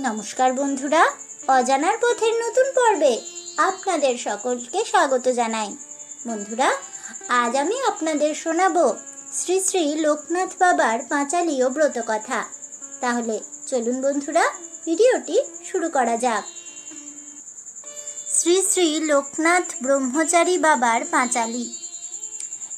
নমস্কার বন্ধুরা, অজানার পথের নতুন পর্বে আপনাদের সকলকে স্বাগত জানাই। বন্ধুরা, আজ আমি আপনাদের শোনাবো শ্রী শ্রী লোকনাথ বাবার পাঁচালীয় ব্রত কথা। তাহলে চলুন বন্ধুরা, ভিডিওটি শুরু করা যাক। শ্রী শ্রী লোকনাথ ব্রহ্মচারী বাবার পাঁচালী।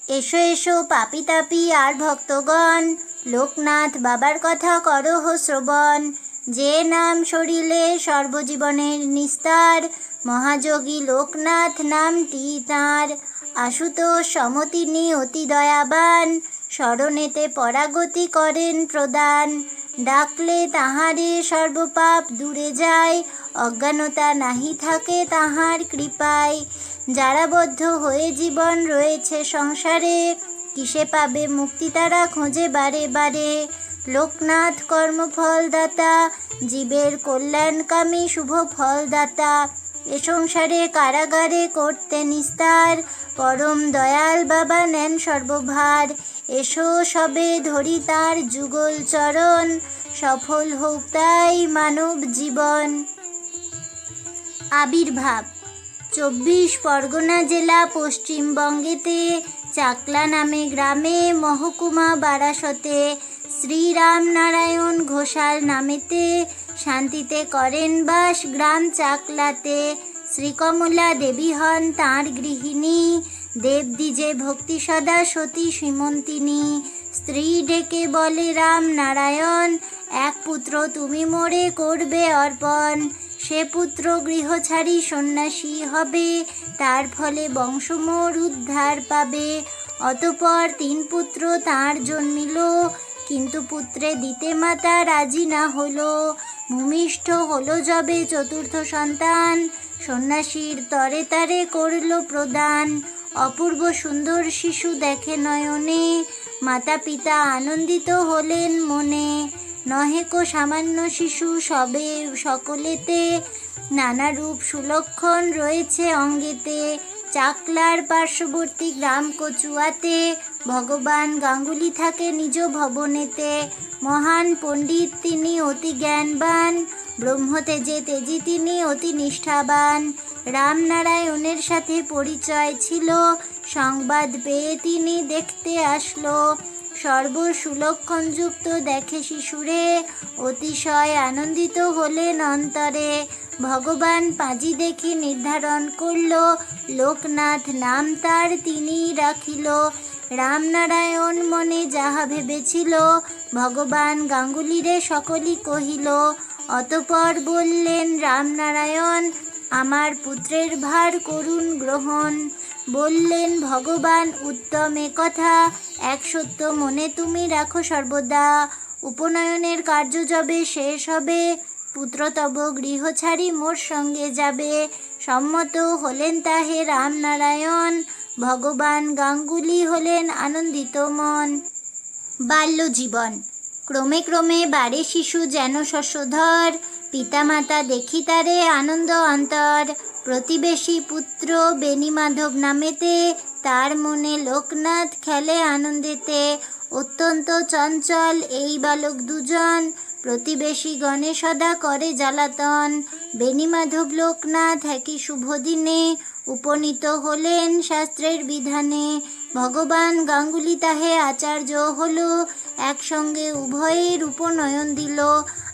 এসো এসো, পাপি তাপি আর ভক্তগণ, লোকনাথ বাবার কথা করহ শ্রবণ। যে নাম সরিলে সর্বজীবনের নিস্তার, মহাযোগী লোকনাথ নামটি তাঁর। আশুতোষ সমতিনি অতি দয়াবান, স্মরণেতে পরাগতি করেন প্রদান। ডাকলে তাহারে সর্বপাপ দূরে যায়, অজ্ঞানতা নাহি থাকে তাহার কৃপায়। যারা বদ্ধ হয়ে জীবন রয়েছে সংসারে, কিসে পাবে মুক্তি তারা খোঁজে বারে বারে। লোকনাথ কর্মফলদাতা, জীবের কল্যাণকামী শুভ ফলদাতা। এ সংসারে কারাগারে করতে নিস্তার, পরম দয়াল বাবা নেন সর্বভার। এসো সবে ধরি তার যুগল চরণ, সফল হোক তাই মানব জীবন। আবির্ভাব, চব্বিশ পরগনা জেলা পশ্চিমবঙ্গেতে, চাকলা নামে গ্রামে মহকুমা বারাসতে শ্রীরাম নারায়ণ ঘোষাল নামেতে, শান্তিতে করেন বাস গ্রাম চাকলাতে। শ্রীকমলা দেবী হন তাঁর গৃহিণী দেবদ্বিজে ভক্তি সদা সতী সীমন্তিনী স্ত্রী ডেকে বলে, রাম নারায়ণ, এক পুত্র তুমি মোরে করবে অর্পণ। সে পুত্র গৃহ ছাড়ি সন্ন্যাসী হবে, তার ফলে বংশমোর উদ্ধার পাবে। অতপর তিন পুত্র তার জন্মিল কিন্তু পুত্রে দিতে মাতা রাজি না হলো। ভূমিষ্ঠ হলো যবে চতুর্থ সন্তান। সন্ন্যাসীর তরে তারে করল প্রদান। অপূর্ব সুন্দর শিশু দেখে নয়নে। মাতা পিতা আনন্দিত হলেন মনে। নহে কো সামান্য শিশু সবে সকলেতে। নানা রূপ সুলক্ষণ রয়েছে অঙ্গেতে। চাকলার পার্শ্ববর্তী গ্রাম কচুয়াতে ভগবান গাঙ্গুলি থাকে নিজ ভবনেতে। মহান পণ্ডিত তিনি অতি জ্ঞানবান, ব্রহ্মতেজে তেজি তিনি অতি নিষ্ঠাবান। রামনারায়ণের সাথে পরিচয় ছিল, সংবাদ পেয়ে তিনি দেখতে আসলো। সর্বসুলক্ষণযুক্ত দেখে শিশুরে অতিশয় আনন্দিত হলেন অন্তরে ভগবান পাঁজি দেখে নির্ধারণ করল, লোকনাথ নাম তার তিনি রাখিল। রামনারায়ণ মনে যাহা ভেবেছিল, ভগবান গাঙ্গুলিরে সকলই কহিল, অতপর বললেন, রামনারায়ণ, আমার পুত্রের ভার করুণ গ্রহণ। বললেন, ভগবান, উত্তম কথা, এক সত্য মনে তুমি রাখো সর্বদা। উপনয়নের কার্য যবে শেষ হবে পুত্র তব গৃহ ছাড়ি মোর সঙ্গে যাবে। সম্মত হলেন তাহে রামনারায়ণ, ভগবান গাঙ্গুলি হলেন আনন্দিত মন। বাল্য জীবন ক্রমে ক্রমে বাড়ে শিশু যেন শস্যধর পিতামাতা দেখি তারে আনন্দ অন্তর। প্রতিবেশী পুত্র বেণীমাধব নামেতে তার মনে লোকনাথ খেলে আনন্দেতে। অত্যন্ত চঞ্চল এই বালক দুজন। প্রতিবেশী গণে সদা করে জ্বালাতন। বেণীমাধব লোকনাথ একই শুভ দিনে উপনীত হলেন শাস্ত্রের বিধানে। ভগবান গাঙ্গুলি তাহে আচার্য হলো, একসঙ্গে উভয়ের উপনয়ন দিল।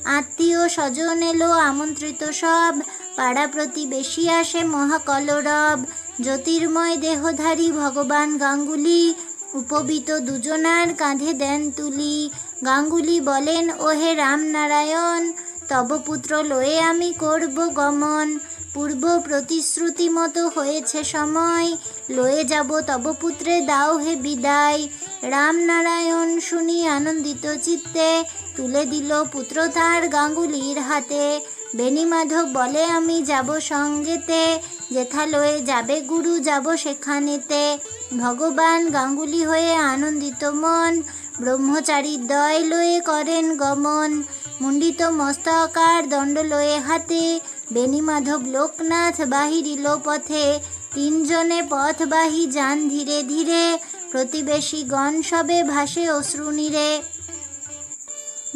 আত্মীয় স্বজন এলো, আমন্ত্রিত সব। পাড়া প্রতিবেশী আসে মহাকলরব। জ্যোতির্ময় দেহধারী ভগবান গাঙ্গুলি, উপবিত দুজনার কাঁধে দেন তুলি। গাঙ্গুলি বলেন, ওহে রামনারায়ণ তব পুত্র লয়ে আমি করব গমন। পূর্ব প্রতিশ্রুতি মতো হয়েছে সময়, লয়ে যাব তব পুত্রে দাও হে বিদায়। রামনারায়ণ শুনি আনন্দিত চিত্তে তুলে দিল পুত্র তার গাঙ্গুলির হাতে। বেণীমাধব বলে, আমি যাব সঙ্গেতে যেথা লয়ে যাবে গুরু, যাব সেখানেতে। ভগবান গাঙ্গুলি হয়ে আনন্দিত মন, ব্রহ্মচারী দয় লয়ে করেন গমন। মুন্ডিত মস্তকার দণ্ড লয়ে হাতে বেণীমাধব লোকনাথ বাহিরিল পথে। তিনজনে পথবাহী যান ধীরে ধীরে প্রতিবেশী গণ সবে ভাসে অশ্রুনীরে।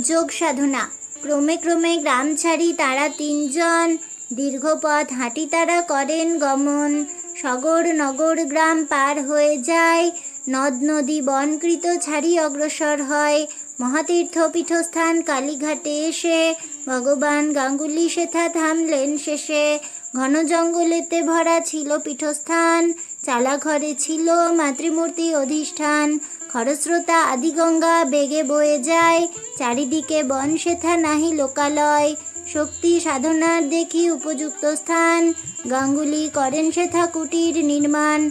যোগ সাধনা। ক্রমে ক্রমে গ্রাম ছাড়ি তারা তিনজন। দীর্ঘ পথ হাঁটি তারা করেন গমন। সগর নগর গ্রাম পার হয়ে যায়। নদ নদী বনকৃত ছাড়ি অগ্রসর হয়। মহাতীর্থ পীঠস্থান কালীঘাটে এসে ভগবান গাঙ্গুলি সেথা থামলেন শেষে। ঘন জঙ্গলেতে ভরা ছিল পীঠস্থান। চালা ঘরে ছিল মাতৃমূর্তি অধিষ্ঠান। খরস্রোতা আদিগঙ্গা বেগে বয়ে যায়। চারিদিকে বন সেথা নাহি লোকালয়। শক্তি সাধনার দেখি উপযুক্ত স্থান। গাঙ্গুলি করেন সেথা কুটির নির্মাণ।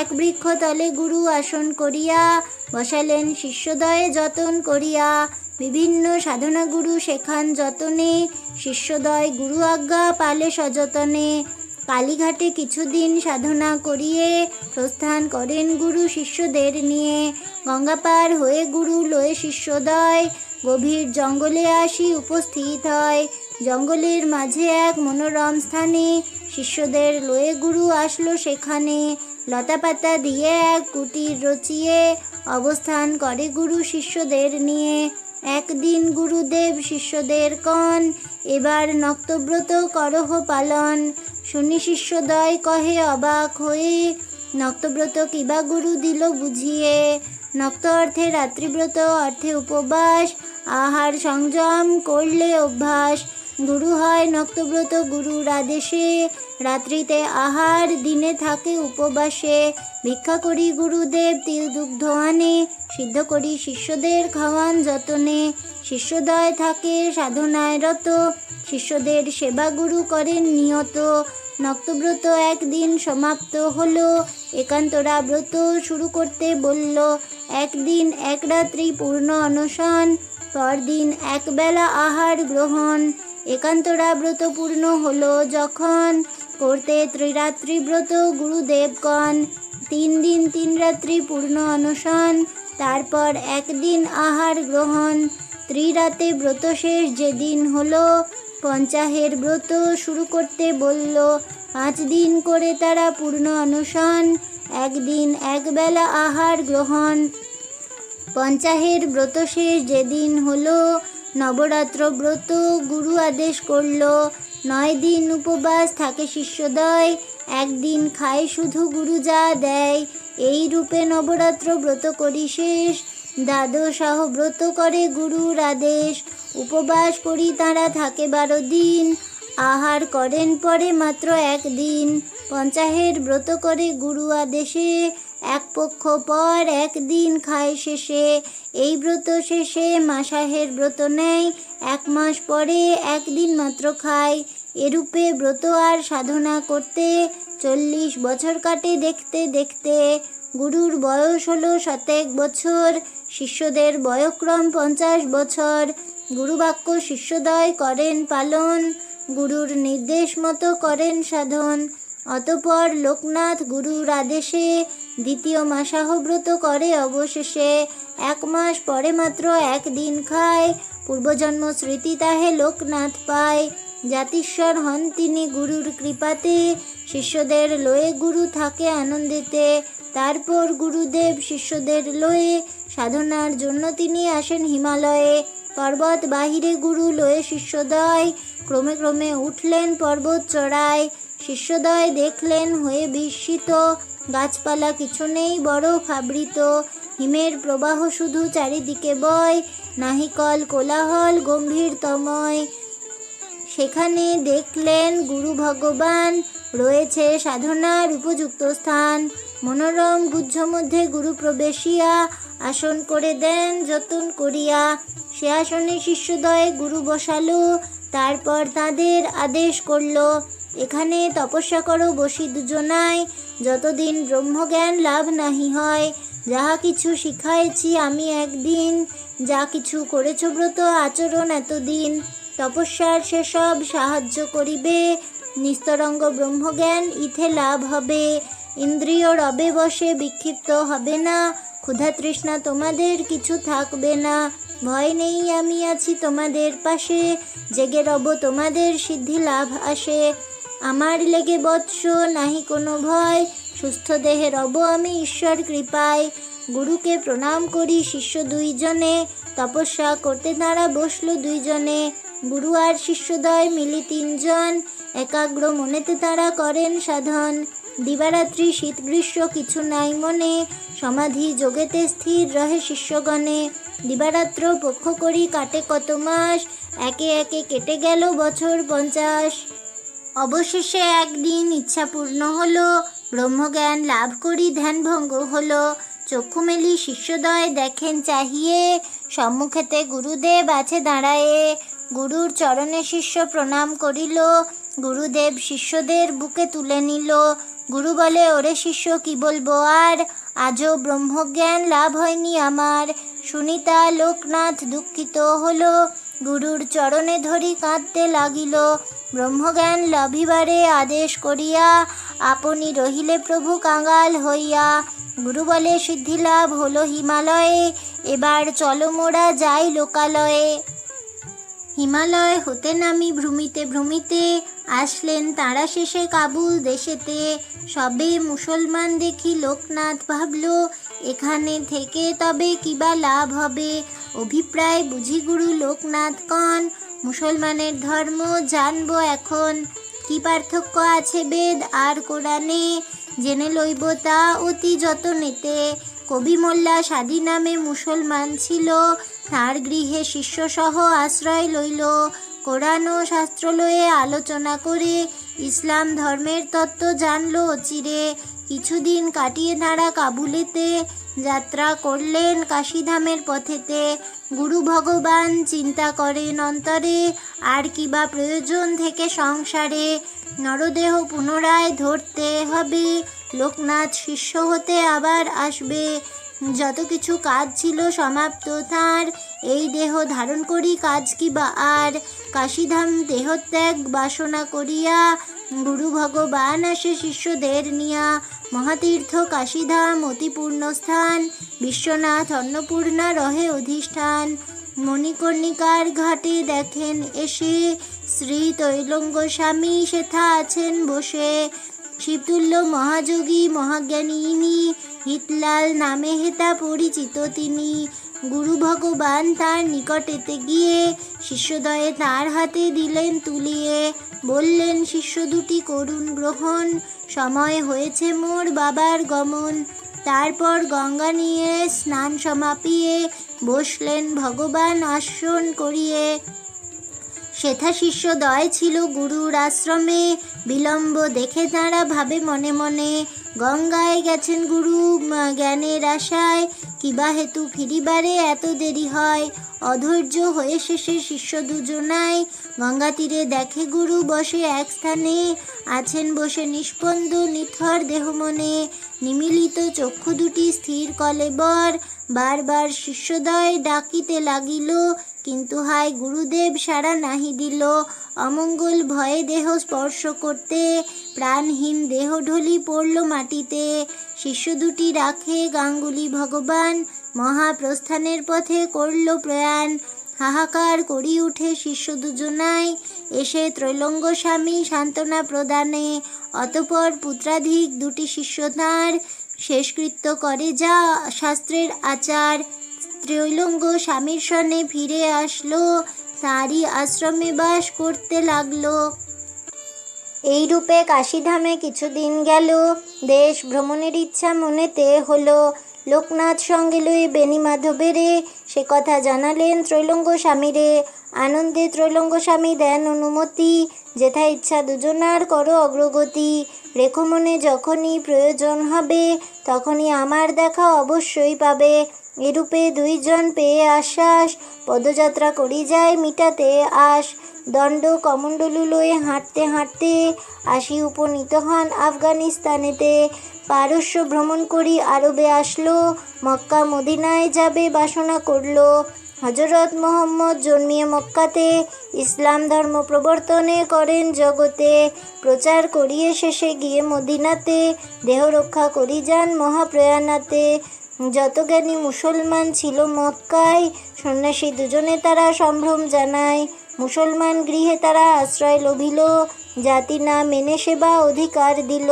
এক বৃক্ষ তলে গুরু আসন করিয়া, বসালেন শিষ্যদয়ে যতন করিয়া। বিভিন্ন সাধনা গুরু শেখান যতনে, শিষ্যদয় গুরু আজ্ঞা পালে সযতনে। কালীঘাটে কিছুদিন সাধনা করিয়ে প্রস্থান করেন গুরু শিষ্যদের নিয়ে। গঙ্গা পার হয়ে গুরু লয়ে শিষ্যদয়, গভীর জঙ্গলে আসি উপস্থিত হয়। জঙ্গলের মাঝে এক মনোরম স্থানে শিষ্যদের লয়ে গুরু আসলো সেখানে। লতাপাতা দিয়ে এক কুটির রচিয়ে অবস্থান করে গুরু শিষ্যদের নিয়ে। একদিন গুরুদেব শিষ্যদের কন, এবার নক্তব্রত করহ পালন। শুনি শিষ্যদয় কহে, অবাক হয়ে নক্তব্রত কিবা গুরু দিল বুঝিয়ে। নক্ত অর্থে রাত্রিব্রত, অর্থে উপবাস, আহার সংযম করলে অভ্যাস। গুরু হয় নক্তব্রত গুরুর আদেশে রাত্রিতে আহার, দিনে থাকে উপবাসে। ভিক্ষা করি গুরুদেব তিল দুগ্ধ আনে সিদ্ধ করি শিষ্যদের খাওয়ান যতনে। শিষ্যদয় থাকে সাধনায় রত। শিষ্যদের সেবা গুরু করেন নিয়ত। নক্তব্রত একদিন সমাপ্ত হলো। একান্তরা ব্রত শুরু করতে বলল, একদিন এক রাত্রি পূর্ণ অনশন, পরদিন একবেলা আহার গ্রহণ। একান্তরা ব্রত পূর্ণ হলো যখন করতে ত্রিরাত্রি ব্রত গুরুদেবগণ, তিন দিন তিন রাত্রি পূর্ণ অনশন, তারপর একদিন আহার গ্রহণ, ত্রিরাতে ব্রত শেষ যেদিন হলো, পঞ্চাহের ব্রত শুরু করতে বলল, পাঁচ দিন করে তারা পূর্ণ অনশন, একদিন একবেলা আহার গ্রহণ। পঞ্চাহের ব্রত শেষ যেদিন হলো নবরাত্র ব্রত গুরু আদেশ করল। নয় দিন উপবাস থাকে শিষ্যদয়। একদিন খায় শুধু গুরু যা দেয়। এই রূপে নবরাত্র ব্রত করি শেষ। দ্বাদশাহ ব্রত করে গুরুর আদেশ। উপবাস করি তারা থাকে বারো দিন। আহার করেন পরে মাত্র একদিন। পঞ্চাহের ব্রত করে গুরু আদেশে এক পক্ষ পর একদিন খায় শেষে, এই ব্রত শেষে মাসাহের ব্রত নেয়, এক মাস পরে একদিন মাত্র খায়। এরূপে ব্রত আর সাধনা করতে চল্লিশ বছর কাটে দেখতে দেখতে। গুরুর বয়স হলো শতেক বছর, শিষ্যদের বয়ক্রম পঞ্চাশ বছর। গুরুবাক্য শিষ্যদয় করেন পালন, গুরুর নির্দেশ মতো করেন সাধন। অতপর লোকনাথ গুরুর আদেশে দ্বিতীয় মাসাহব্রত করে অবশেষে এক মাস পরে মাত্র একদিন খায়। পূর্বজন্ম স্মৃতি তাহে লোকনাথ পায়। জাতিস্বর হন তিনি গুরুর কৃপাতে। শিষ্যদের লয়ে গুরু থাকে আনন্দিতে। তারপর গুরুদেব শিষ্যদের লয়ে সাধনার জন্য তিনি আসেন হিমালয়ে। পর্বত বাহিরে গুরু লয়ে শিষ্যদয় ক্রমে ক্রমে উঠলেন পর্বত চড়ায়। শিষ্যদয় দেখলেন, হয়ে বিস্মিত। গাছপালা কিছু নেই, বড় আবৃত হিমের প্রবাহ শুধু চারিদিকে বয় নাহিকল কোলাহল গম্ভীরতময় সেখানে দেখলেন গুরু ভগবান, রয়েছে সাধনার উপযুক্ত স্থান। মনোরম গুজ্জ মধ্যে গুরু প্রবেশিয়া, আসন করে দেন, যতন করিয়া। সে আসনে শিষ্যদয় গুরু বসালো, তারপর তাদের আদেশ করল এখানে তপস্যা করো বসি দুজনায় যতদিন ব্রহ্মজ্ঞান লাভ নাহি হয়, যাহা কিছু শিখাইছি আমি একদিন, যা কিছু করেছ ব্রত আচরণ এতদিন, তপস্যার সেসব সাহায্য করিবে। নিস্তরঙ্গ ব্রহ্মজ্ঞান ইথে লাভ হবে, ইন্দ্রিয় রবে বসে বিক্ষিপ্ত হবে না, ক্ষুধা তৃষ্ণা তোমাদের কিছু থাকবে না। ভয় নেই আমি আছি তোমাদের পাশে, জেগে রব তোমাদের সিদ্ধি লাভ আসে। আমার লেগে বৎস নাহি কোনো ভয়, সুস্থ দেহে রব আমি ঈশ্বর কৃপায়। গুরুকে প্রণাম করি শিষ্য দুইজনে, তপস্যা করতে তারা বসল দুইজনে। গুরু আর শিষ্যদয় মিলি তিনজন, একাগ্র মনেতে তারা করেন সাধন। দিবারাত্রি শীত গ্রীষ্ম কিছু নাই মনে, সমাধি যোগেতে স্থির রহে শিষ্যগণে। দিবারাত্র পক্ষ করি কাটে কত মাস, একে একে কেটে গেল বছর পঞ্চাশ। অবশেষে একদিন ইচ্ছা পূর্ণ হলো, ব্রহ্মজ্ঞান লাভ করি ধ্যানভঙ্গ হলো। চক্ষু মেলি শিষ্যদয় দেখেন চাহিয়ে, সম্মুখেতে গুরুদেব আছে দাঁড়ায়ে। গুরুর চরণে শিষ্য প্রণাম করিল, গুরুদেব শিষ্যদের বুকে তুলে নিল। গুরু বলে, ওরে শিষ্য, কি বলব আর? আজও ব্রহ্মজ্ঞান লাভ হয়নি আমার। সুনিতা লোকনাথ দুঃখিত হলো গুরুর চরণে ধরি কাঁদতে লাগিল। ব্রহ্মজ্ঞান লভিবারে আদেশ করিয়া আপনি রহিলে প্রভু কাঙ্গাল হইয়া। গুরু বলে সিদ্ধিলাভ হলো হিমালয়ে, এবার চলো মোড়া যাই লোকালয়ে। হিমালয় হতে নামি ভ্রমিতে ভ্রমিতে আসলেন তারা শেষে কাবুল দেশেতে। সবে মুসলমান দেখি লোকনাথ ভাবল, এখানে থেকে তবে কিবা লাভ হবে? অভিপ্রায় বুঝি গুরু লোকনাথ কন, মুসলমানের ধর্ম জানব এখন। কি পার্থক্য আছে বেদ আর কোরআনে? জেনে লইব তা অতি যতনেতে। কবি মোল্লা সাদি নামে মুসলমান ছিল, তার গৃহে শিষ্যসহ আশ্রয় লইল। কোরআন ও শাস্ত্র লয়ে আলোচনা করে ইসলাম ধর্মের তত্ত্ব জানলো অচিরে কিছুদিন কাটিয়ে তারা কাবুলেতে যাত্রা করলেন কাশীধামের পথেতে। গুরু ভগবান চিন্তা করেন অন্তরে, আর কিবা প্রয়োজন থেকে সংসারে। নরদেহ পুনরায় ধরতে হবে, লোকনাথ শিষ্য হতে আবার আসবে। যত কিছু কাজ ছিল সমাপ্ত তার এই দেহ ধারণ করি কাজ কি বা আর। কাশীধাম দেহত্যাগ বাসনা করিয়া গুরু ভগবান আসে শিষ্যদের নিয়া। মহাতীর্থ কাশীধাম অতিপূর্ণ স্থান বিশ্বনাথ অন্নপূর্ণা রহে অধিষ্ঠান। মণিকর্ণিকার ঘাটে দেখেন এসে, শ্রী তৈলঙ্গ স্বামী সেথা আছেন বসে। শিবতুল্য মহাযোগী মহাজ্ঞানী ইনি হিতলাল নামে হেতা পরিচিত তিনি। গুরু ভগবান তার নিকটেতে গিয়ে শিষ্যদয়ে তার হাতে দিলেন তুলিয়ে। বললেন, শিষ্য দুটি করুণ গ্রহণ, সময় হয়েছে মোর বাবার গমন। তারপর গঙ্গা নিয়ে স্নান সমাপিয়ে বসলেন ভগবান আসন করিয়ে। সেথা শিষ্য দয় ছিল গুরুর আশ্রমে, বিলম্ব দেখে তারা ভাবে মনে মনে, গঙ্গায় গেছেন গুরু জ্ঞানের আশায় কিবা হেতু ফিরিবারে এত দেরি হয়? অধৈর্য হয়ে শেষে শিষ্য দুজনায় গঙ্গা তীরে দেখে গুরু বসে এক স্থানে আছেন বসে নিষ্পন্দ নিথর দেহ মনে। নিমিলিত চক্ষু দুটি স্থির কলেবর বারবার শিষ্যদয় ডাকিতে লাগিল, কিন্তু হায় গুরুদেব সারা নাহি দিল। অমঙ্গল ভয়ে দেহ স্পর্শ করতে, প্রাণহীন দেহ ঢলি পড়ল মাটিতে। শিষ্য দুটি রাখে গাঙ্গুলি ভগবান। মহাপ্রস্থানের পথে করল প্রয়াণ। হাহাকার করি উঠে শিষ্য দুজনায় এসে ত্রৈলঙ্গ স্বামী সান্ত্বনা প্রদানে। অতপর পুত্রাধিক দুটি শিষ্য তাঁর। শেষকৃত্য করে যা শাস্ত্রের আচার। ত্রৈলঙ্গ স্বামীর সনে ফিরে আসলো। তারই আশ্রমে বাস করতে লাগল। এই রূপে কাশীধামে কিছুদিন গেল, দেশ ভ্রমণের ইচ্ছা মনেতে হলো। লোকনাথ সঙ্গে লয়ে বেণী মাধবেরে সে কথা জানালেন ত্রৈলঙ্গ স্বামীরে। আনন্দে ত্রৈলঙ্গ স্বামী দেন অনুমতি, যেথা ইচ্ছা দুজনার করো অগ্রগতি। রেখো মনে যখনই প্রয়োজন হবে, তখনই আমার দেখা অবশ্যই পাবে। এরূপে দুইজন পেয়ে আশ্বাস, পদযাত্রা করি যায় মিটাতে আশ। দণ্ড কমণ্ডলু লয়ে হাঁটতে হাঁটতে আসি উপনীত হন আফগানিস্তানেতে। পারস্য ভ্রমণ করি আরবে আসলো, মক্কা মদিনায় যাবে বাসনা করল। হজরত মোহাম্মদ জন্মিয়ে মক্কাতে, ইসলাম ধর্ম প্রবর্তনে করেন জগতে। প্রচার করিয়ে শেষে গিয়ে মদিনাতে, দেহ রক্ষা করি যান মহাপ্রয়াণাতে। যত জ্ঞানী মুসলমান ছিল মক্কায়, সন্ন্যাসী দুজনে তারা সম্ভ্রম জানায়। মুসলমান গৃহে তারা আশ্রয় লভিল, জাতি না মেনে সেবা অধিকার দিল।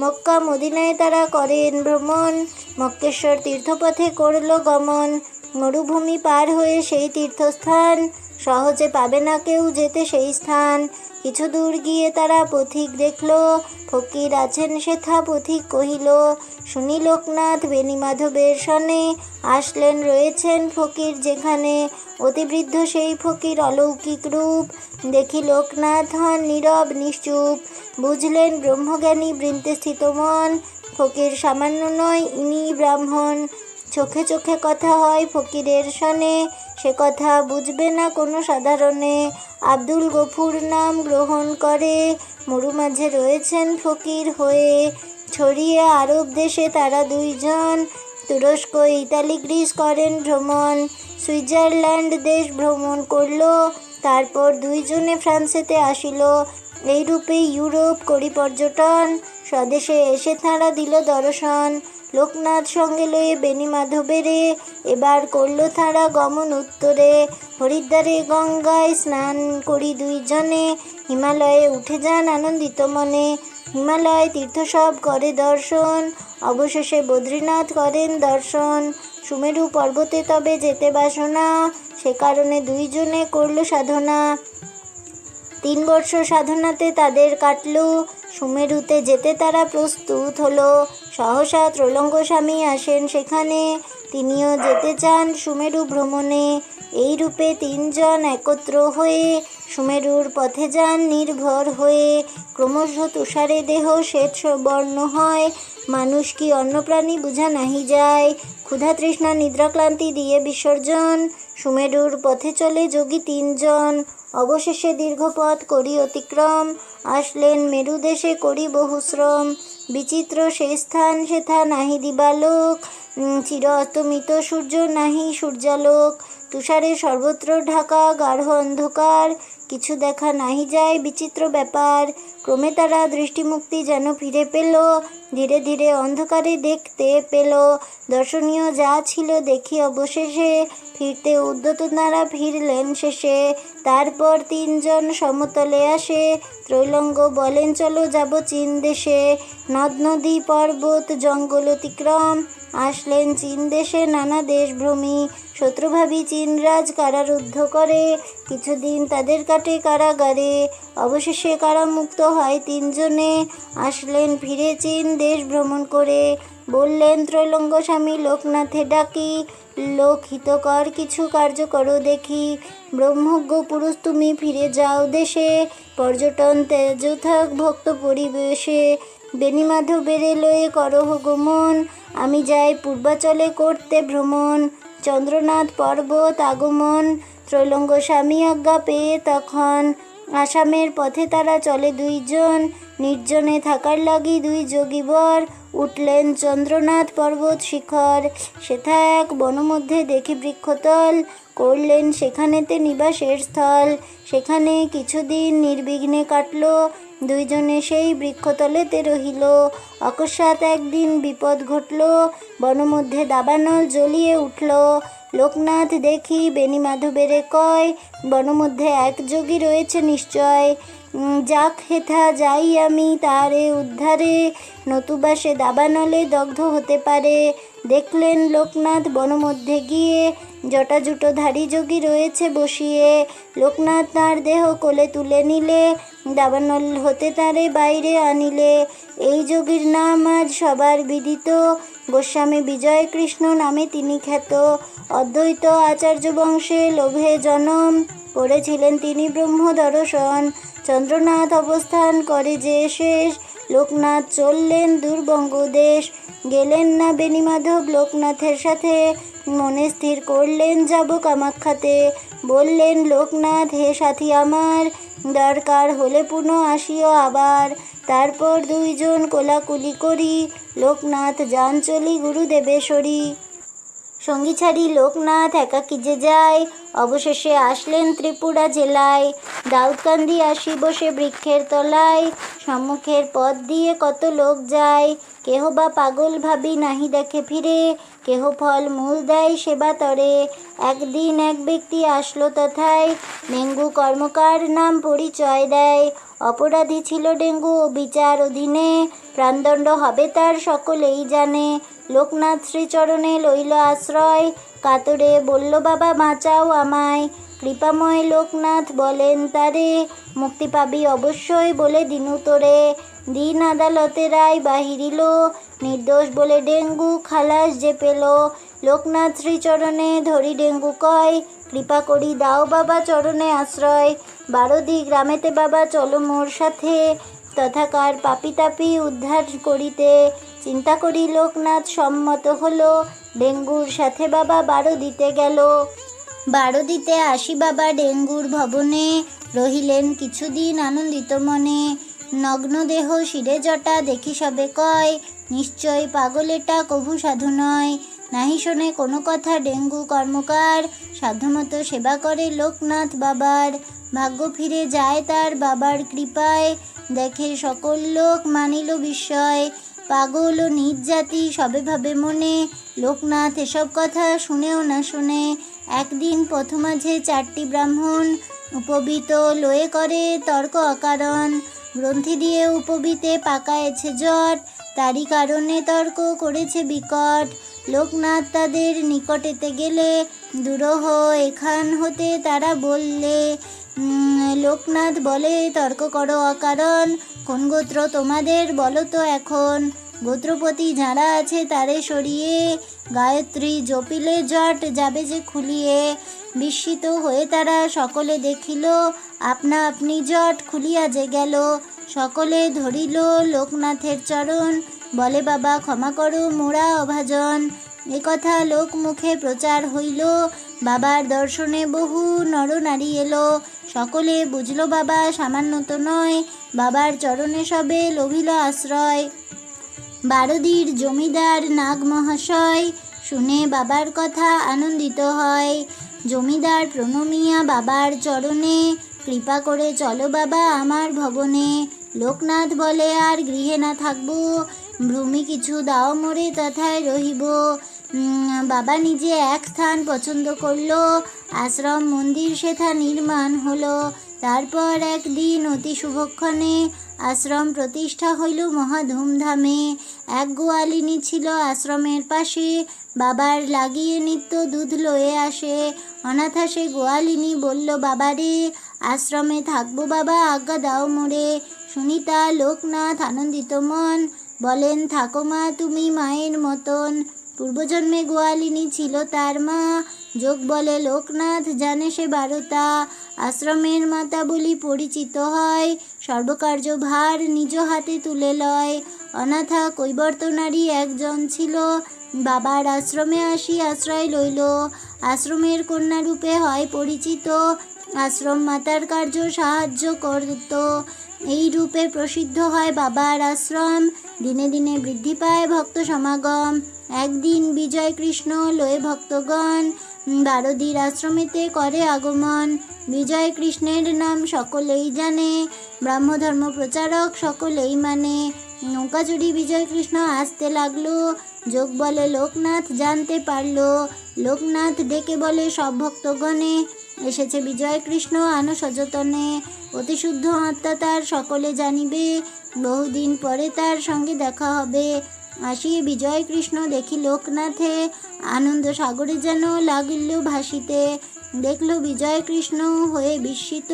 মক্কা মদিনায় তারা করেন ভ্রমণ, মক্কেশ্বর তীর্থপথে করল গমন। মরুভূমি পার হয়ে সেই তীর্থস্থান। সহজে পাবে না কেউ যেতে সেই স্থান। কিছু দূর গিয়ে তারা পথিক দেখল, ফকির আছেন সেথা পথিক কহিল, শুনি লোকনাথ, বেণীমাধবের সনে আসলেন রয়েছেন ফকির যেখানে। অতিবৃদ্ধ সেই ফকির অলৌকিক রূপ। দেখি লোকনাথ হন নীরব, নিশ্চুপ। বুঝলেন ব্রহ্মজ্ঞানী বৃন্তে স্থিত মন। ফকির সামান্য নয়, ইনি ব্রাহ্মণ। চোখে চোখে কথা হয় ফকিরের সনে, সে কথা বুঝবে না কোনো সাধারণে। আব্দুল গফুর নাম গ্রহণ করে, মরু মাঝে রয়েছেন ফকির হয়ে। ছড়িয়ে আরব দেশে তারা দুইজন, তুরস্ক, ইতালি, গ্রিস করেন ভ্রমণ। সুইজারল্যান্ড দেশ ভ্রমণ করল, তারপর দুইজনে ফ্রান্সেতে আসিল। এইরূপে ইউরোপ করি পর্যটন, স্বদেশে এসে তাঁরা দিল দর্শন। লোকনাথ সঙ্গে লয়ে বেণী মাধবেরে এবার করল তাঁরা গমন উত্তরে। হরিদ্বারে গঙ্গায় স্নান করি দুইজনে, হিমালয়ে উঠে যান আনন্দিত মনে। হিমালয় তীর্থ সব করে দর্শন, অবশেষে বদ্রীনাথ করেন দর্শন। সুমেরু পর্বতে তবে যেতে বাসনা, সে কারণে দুইজনে করল সাধনা। তিন বর্ষ সাধনাতে তাদের কাটলো সুমেরুতে যেতে তারা প্রস্তুত হলো। সহসা ত্রৈলঙ্গ স্বামী আসেন সেখানে। তিনিও যেতে চান সুমেরু ভ্রমণে। এই রূপে তিনজন একত্র হয়ে সুমেরুর পথে যান নির্ভর হয়ে। ক্রমশ তুষারে দেহ শ্বেত বর্ণ হয়। মানুষ কি অন্য প্রাণী বুঝা নাহি যায়। ক্ষুধা তৃষ্ণা, নিদ্রাক্লান্তি দিয়ে বিসর্জন। সুমেরুর পথে চলে যোগী তিনজন। অবশেষে দীর্ঘপথ করি অতিক্রম, আসলেন মেরুদেশে করি বহুশ্রম বিচিত্র সে স্থান সেথা নাহি দিবালোক চির অস্তমিত সূর্য নাহি সূর্যালোক, তুষারে সর্বত্র ঢাকা, গাঢ় অন্ধকার, কিছু দেখা নাহি যায় বিচিত্র ব্যাপার ক্রমে তারা দৃষ্টিমুক্তি যেন ফিরে পেল, ধীরে ধীরে অন্ধকারে দেখতে পেল। দর্শনীয় যা ছিল দেখি অবশেষে ফিরতে উদ্যত তারা ফিরলেন শেষে। তারপর তিনজন সমতলে আসে, ত্রৈলঙ্গ বলেন, চলো যাব চীন দেশে। নদ, নদী, পর্বত, জঙ্গল অতিক্রম, আসলেন চীন দেশে নানা দেশভ্রমী। শত্রুভাবী চীনরাজ কারারুদ্ধ করে, কিছুদিন তাদের কাটে কারাগারে। অবশেষে কারামুক্ত হয়, তিনজনে আসলেন ফিরে চীন দেশ ভ্রমণ করে। বললেন, ত্রৈলঙ্গ স্বামী লোকনাথে ডাকি, লোক হিতকর কিছু কার্য করো দেখি। ব্রহ্মজ্ঞ পুরুষ তুমি ফিরে যাও দেশে, পর্যটন তেজ থাক ভক্ত পরিবেশে। বেণীমাধব বেড়ে লয়ে করহ গমন, আমি যাই পূর্বাচলে করতে ভ্রমণ। চন্দ্রনাথ পর্বত আগমন, ত্রৈলঙ্গ স্বামী আজ্ঞা পেয়ে তখন আসামের পথে তারা চলে। দুইজন নির্জনে থাকার লাগি দুই যোগীবর উঠলেন চন্দ্রনাথ পর্বত শিখর। সেথা এক বনমধ্যে দেখি বৃক্ষতল করলেন সেখানেতে নিবাসের স্থল। সেখানে কিছুদিন নির্বিঘ্নে কাটল, দুইজনে সেই বৃক্ষতলেতে রহিল। অকস্মাৎ একদিন বিপদ ঘটল, বনমধ্যে দাবানল জ্বলিয়ে উঠল। লোকনাথ দেখি বেণীমাধবেরে কয়, বনমধ্যে এক যোগী রয়েছে নিশ্চয়। যাক হেথা যাই আমি তারে উদ্ধারে, নতুবা সে দাবানলে দগ্ধ হতে পারে। দেখলেন লোকনাথ বনমধ্যে গিয়ে, জটাজুটোধারী যোগী রয়েছে বসিয়ে। লোকনাথ তার দেহ কোলে তুলে নিলে, দাবানল হতে তারে বাইরে আনিলে। এই যোগীর নাম আজ সবার বিদিত, গোস্বামী বিজয় কৃষ্ণ নামে তিনি খ্যাত। অদ্বৈত আচার্য বংশে লোভে জনম করেছিলেন তিনি ব্রহ্ম দর্শন চন্দ্রনাথ অবস্থান করে যে শেষ। লোকনাথ চললেন দুর্বঙ্গ দেশ। গেলেন না বেণীমাধব লোকনাথের সাথে। মনে স্থির করলেন, যাব কামাখ্যাতে। বললেন, লোকনাথ, হে সাথী আমার, দরকার হলে পুনঃ আসিও আবার। তারপর দুইজন কোলাকুলি করি। লোকনাথ যান চলি গুরুদেবেশ্বরী। সঙ্গী ছাড়ি লোক লোকনাথ একাকি যে যায়? অবশেষে আসলেন ত্রিপুরা জেলায়। দাউদকান্দি আসি বসে বৃক্ষের তলায়। সম্মুখের পথ দিয়ে কত লোক যায়? কেহ বা পাগল ভাবি নাহি দেখে ফিরে। কেহ ফল মূল দেয় সেবা তরে। একদিন এক ব্যক্তি আসলো তথায়। ডেঙ্গু কর্মকার নাম পরিচয় দেয়। অপরাধী ছিল ডেঙ্গু ও বিচার অধীনে। প্রাণদণ্ড হবে তার, সকলেই জানে। লোকনাথ শ্রীচরণে লইল আশ্রয়। কাতরে বলল, বাবা, বাঁচাও আমায়। কৃপাময় লোকনাথ বলেন তারে, মুক্তি পাবি অবশ্যই বলে দিনু তোরে। দিন আদালতে রায় বাহিরিল। নির্দোষ বলে ডেঙ্গু খালাস যে পেল। লোকনাথ শ্রীচরণে ধরি ডেঙ্গু কয়। কৃপা করি দাও বাবা চরণে আশ্রয়। বারোদি গ্রামেতে বাবা, চলো মোর সাথে। তথাকার পাপি তাপি উদ্ধার করিতে। চিন্তা করি লোকনাথ সম্মত হলো, ডেঙ্গুর সাথে বাবা বারো দিতে গেল। বারো দিতে আসি বাবা ডেঙ্গুর ভবনে, রহিলেন কিছুদিন আনন্দিত মনে। নগ্ন দেহ শিরে জটা দেখি সবে কয়, নিশ্চয় পাগলেটা কভু সাধু নয়। নাহি শোনে কোনো কথা, ডেঙ্গু কর্মকার সাধ্যমতো সেবা করে লোকনাথ বাবার। ভাগ্য ফিরে যায় তার বাবার কৃপায়। দেখে সকল লোক মানিল বিস্ময়। পাগল ও নিজ জাতি সবে ভাবে মনে। লোকনাথ এসব কথা শুনেও না শুনে একদিন পথমাঝে চারটি ব্রাহ্মণ উপবিত লয়ে করে তর্ক অকারণ। গ্রন্থি দিয়ে উপবিতে পাকায়েছে জট, তারই কারণে তর্ক করেছে বিকট। লোকনাথ তাদের নিকটেতে গেলে, দুরহ, এখান হতে তারা বললে। লোকনাথ বলে, তর্ক করো অকারণ। কোন গোত্র তোমাদের বলো তো এখন। গোত্রপতি যারা আছে তারে সরিয়ে, গায়ত্রী জপিলে জট যাবে যে খুলিয়ে। বিস্মিত হয়ে তারা সকলে দেখিল, আপনা আপনি জট খুলিয়া যে গেল। সকলে ধরিল লোকনাথের চরণ। বলে, বাবা, ক্ষমা করো মোরা অভাজন। এ কথা লোক মুখে প্রচার হইল। বাবার দর্শনে বহু নরনারী এলো। সকলে বুঝলো বাবা, সামান্য তো নয়। বাবার চরণে সবে লভিল আশ্রয়। বারদির জমিদার নাগ মহাশয় শুনে বাবার কথা আনন্দিত হয়। জমিদার প্রণমিয়া বাবার চরণে, কৃপা করে চলো বাবা আমার ভবনে। লোকনাথ বলে আর গৃহে না থাকব। ভূমি কিছু দাও মোরে তথায় রহিব। বাবা নিজে এক স্থান পছন্দ করল, আশ্রম, মন্দির সেথা নির্মাণ হলো। তারপর একদিন অতি শুভক্ষণে আশ্রম প্রতিষ্ঠা হইল মহা ধুমধামে। এক গোয়ালিনী ছিল আশ্রমের পাশে, বাবার লাগিয়ে নিত্য দুধ লয়ে আসে। অনাথা সে গোয়ালিনী বলল বাবারে আশ্রমে থাকব বাবা, আজ্ঞা দাও মোরে। সুনিতা, লোকনাথ, আনন্দিত মন, বলেন, থাকো মা, তুমি মায়ের মতন। পূর্বজন্মে গোয়ালিনী ছিল তার মা। যোগ বলে, লোকনাথ জানে সে বারতা। আশ্রমের মাতা বলি পরিচিত হয়। সর্বকার্য ভার নিজ হাতে তুলে লয়। অনাথা কৈবর্তনারী একজন ছিল। বাবার আশ্রমে আসি আশ্রয় লইল। আশ্রমের কন্যারূপে হয় পরিচিত। আশ্রম মাতার কার্য সাহায্য করত। এই রূপে প্রসিদ্ধ হয় বাবার আশ্রম। দিনে দিনে বৃদ্ধি পায় ভক্ত সমাগম। একদিন বিজয় কৃষ্ণ লয়ে ভক্তগণ বারদির আশ্রমেতে করে আগমন। বিজয় কৃষ্ণের নাম সকলেই জানে, ব্রাহ্মধর্ম প্রচারক সকলেই মানে। নৌকাচুরি বিজয় কৃষ্ণ আসতে লাগল, যোগ বলে লোকনাথ জানতে পারল। লোকনাথ ডেকে বলে, সব ভক্তগণে, এসেছে বিজয় কৃষ্ণ আনো সযতনে অতিশুদ্ধ আত্মা তার সকলে জানিবে, বহুদিন পরে তার সঙ্গে দেখা হবে। আসিয়ে বিজয় কৃষ্ণ দেখি লোকনাথে, আনন্দ সাগরে যেন লাগিল ভাসিতে। দেখল বিজয় কৃষ্ণ হয়ে বিস্মিত,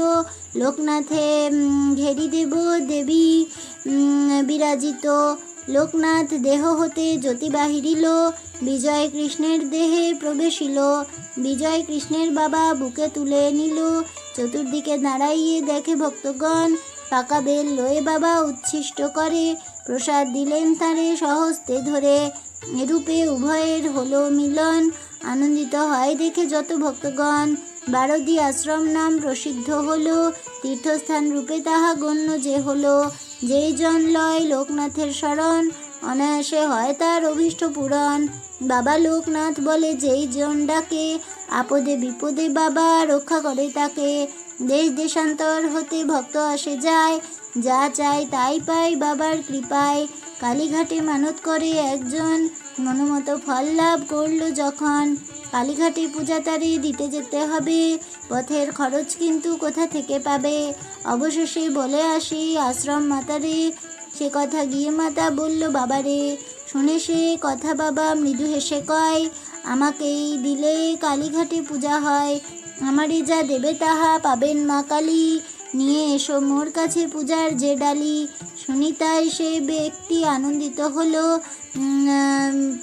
লোকনাথে ঘেরি দেব দেবী বিরাজিত। লোকনাথ দেহ হতে জ্যোতি বাহিরিল, বিজয় কৃষ্ণের দেহে প্রবেশিল। বিজয় কৃষ্ণের বাবা বুকে তুলে নিল, চতুর্দিকে দাঁড়াইয়ে দেখে ভক্তগণ, পাকা বেল লয়ে বাবা উচ্ছিষ্ট করে। প্রসাদ দিলেন তারে সহস্তে ধরে। এরূপে উভয়ের হলো মিলন। আনন্দিত হয় দেখে যত ভক্তগণ। বারদি আশ্রম নাম প্রসিদ্ধ হলো। তীর্থস্থান রূপে তাহা গণ্য যে হলো। যেই জন লয় লোকনাথের শরণ, অনায়াসে হয় তার অভীষ্ট পূরণ। বাবা লোকনাথ বলে, যেই জন ডাকে, আপদে বিপদে বাবা রক্ষা করে তাকে। দেশ দেশান্তর হতে ভক্ত আসে যায়। যা চায় তাই পায় বাবার কৃপায়। কালীঘাটে মানত করে একজন। মনোমতো ফল লাভ করল যখন। কালীঘাটে পূজা তারে দিতে যেতে হবে। পথের খরচ কিন্তু কোথা থেকে পাবে? অবশেষে বলে আসি আশ্রম মাতারে, সে কথা গিয়ে মাতা বলল বাবারে। শুনে সে কথা বাবা মৃদু হেসে কয়, আমাকেই দিলে কালীঘাটে পূজা হয়। আমারই যা দেবে তাহা পাবেন মা কালী। নিয়ে এসো মোর কাছে পূজার যে ডালি। শুনি তাই সে ব্যক্তি আনন্দিত হলো।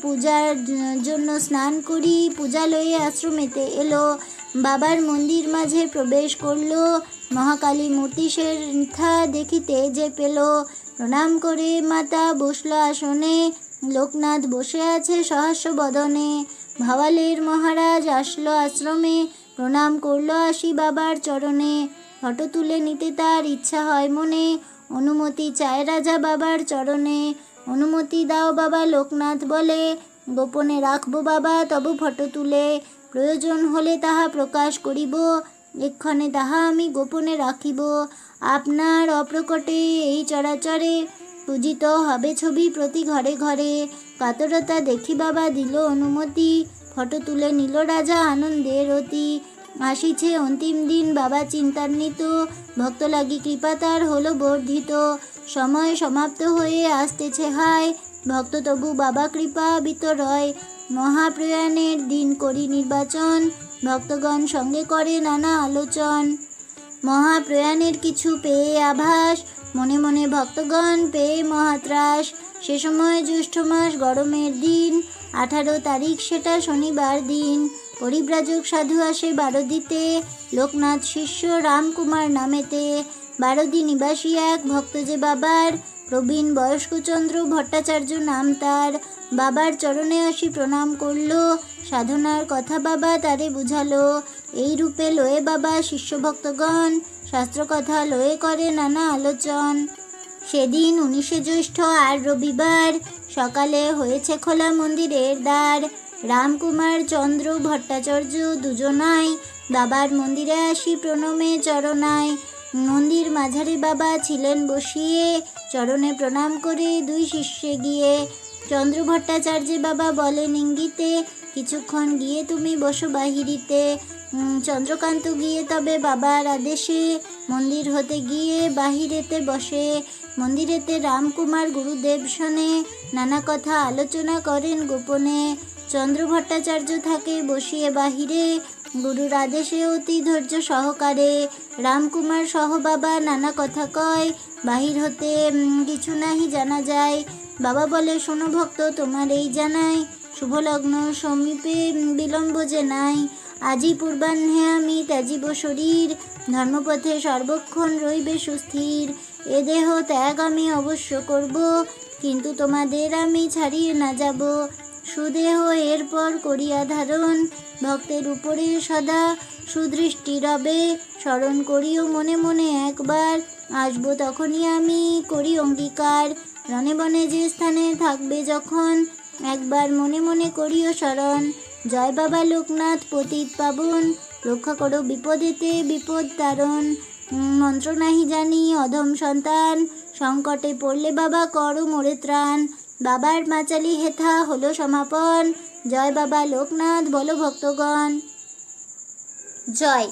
পূজার জন্য স্নান করি, পূজা লয়ে আশ্রমেতে এলো। বাবার মন্দির মাঝে প্রবেশ করল। মহাকালী মূর্তি সেথা দেখিতে যে পেল। প্রণাম করে মাতা বসল আসনে। লোকনাথ বসে আছে সহাস্য বদনে ভাওয়ালের মহারাজ আসলো আশ্রমে। প্রণাম করল আসি বাবার চরণে। ফটো তুলে নিতে তার ইচ্ছা হয় মনে। অনুমতি চায় রাজা বাবার চরণে। অনুমতি দাও বাবা লোকনাথ বলে। গোপনে রাখব বাবা তবু ফটো তুলে। প্রয়োজন হলে তাহা প্রকাশ করিব। এক্ষণে তাহা আমি গোপনে রাখিব। আপনার অপ্রকটে এই চরাচরে পূজিত হবে ছবি প্রতি ঘরে ঘরে। কাতরতা দেখি বাবা দিল অনুমতি। ফটো তুলে নিল রাজা আনন্দের অতি। আসিছে অন্তিম দিন, বাবা চিন্তান্বিত। ভক্ত লাগি কৃপা তার হলো বর্ধিত। সময় সমাপ্ত হয়ে আসতেছে, হায়। ভক্ত তবু বাবা কৃপা বিতরয়। মহাপ্রয়াণের দিন করি নির্বাচন। ভক্তগণ সঙ্গে করে নানা আলোচন। মহাপ্রয়াণের কিছু পেয়ে আভাস। মনে মনে ভক্তগণ, পেয়ে মহাত্রাস। সে সময় জ্যৈষ্ঠ মাস গরমের দিন, আঠারো তারিখ সেটা শনিবার দিন। পরিব্রাজক সাধু আসে বারদিতে লোকনাথ শিষ্য রামকুমার নামেতে। বারদি নিবাসী এক ভক্ত যে বাবার, প্রবীণ বয়স্কচন্দ্র ভট্টাচার্য নাম তার। বাবার চরণে আসি প্রণাম করল, সাধনার কথা বাবা তারে বুঝালো। এই রূপে লয়ে বাবা শিষ্য ভক্তগণ শাস্ত্র কথা লয়ে করে নানা আলোচন। সেদিন উনিশে জ্যৈষ্ঠ আর রবিবার সকালে হয়েছে খোলা মন্দিরের দ্বার। রামকুমার, চন্দ্র, ভট্টাচার্য দুজনাই বাবার মন্দিরে আসি প্রণমে, চরণায়। মন্দির মাঝারে বাবা ছিলেন বসিয়ে চরণে প্রণাম করে দুই শিষ্যে গিয়ে। চন্দ্র ভট্টাচার্য বাবা বলেন, ইঙ্গিতে কিছুক্ষণ গিয়ে তুমি বসো বাহিরিতে। চন্দ্রকান্ত গিয়ে তবে বাবার আদেশে মন্দির হতে গিয়ে বাহিরেতে বসে। মন্দিরেতে রামকুমার গুরুদেব শোনে, নানা কথা আলোচনা করেন গোপনে। চন্দ্র ভট্টাচার্য থাকে বসিয়ে বাহিরে, গুরুর আদেশে অতি ধৈর্য সহকারে। রামকুমার সহ বাবা নানা কথা কয়, বাহির হতে কিছু নাহি জানা যায়। বাবা বলে, শোনো ভক্ত, তোমার এই জানাই। শুভলগ্ন সমীপে বিলম্ব যে নাই। আজই পূর্বাহ্নে আমি ত্যাজিব শরীর, ধর্মপথে সর্বক্ষণ রইবে সুস্থির। এ দেহ ত্যাগ আমি অবশ্য করব, কিন্তু তোমাদের আমি ছাড়িয়ে না যাব। সুদেহ এরপর করিয়া ধারণ, ভক্তের উপরে সদা সুদৃষ্টি রবে। স্মরণ করিও মনে মনে একবার, আসব তখনই আমি করি অঙ্গীকার। রণে বনে যে স্থানে থাকবে যখন একবার মনে মনে করিও স্মরণ জয় বাবা লোকনাথ, পতিত পাবন। রক্ষা করো বিপদেতে বিপদ তারণ। মন্ত্র নাহি জানি, অধম সন্তান। সংকটে পড়লে বাবা করো মোরে ত্রাণ। বাবার মাচালি হেথা হলো সমাপন। জয় বাবা লোকনাথ, বলো ভক্তগণ। জয়।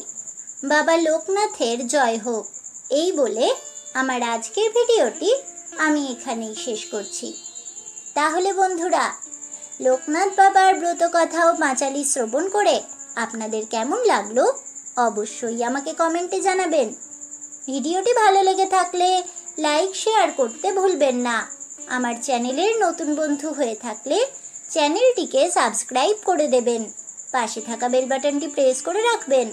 বাবা লোকনাথের জয় হোক। এই বলে আমার আজকের ভিডিওটি আমি এখানেই শেষ করছি। তাহলে বন্ধুরা, লোকনাথ বাবার ব্রত কথা ও পাঁচালি শ্রবণ করে আপনাদের কেমন লাগল অবশ্যই আমাকে কমেন্টে জানাবেন। ভিডিওটি ভালো লেগে থাকলে লাইক, শেয়ার করতে ভুলবেন না। আমার চ্যানেলের নতুন বন্ধু হয়ে থাকলে চ্যানেলটিকে সাবস্ক্রাইব করে দেবেন। পাশে থাকা বেল বাটনটি প্রেস করে রাখবেন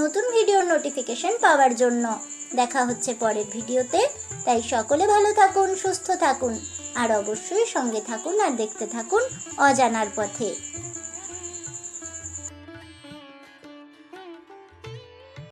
নতুন ভিডিওর নোটিফিকেশন পাওয়ার জন্য। দেখা হচ্ছে পরের ভিডিওতে। তাই সকলে ভালো থাকুন, সুস্থ থাকুন, আর অবশ্যই সঙ্গে থাকুন আর দেখতে থাকুন অজানার পথে।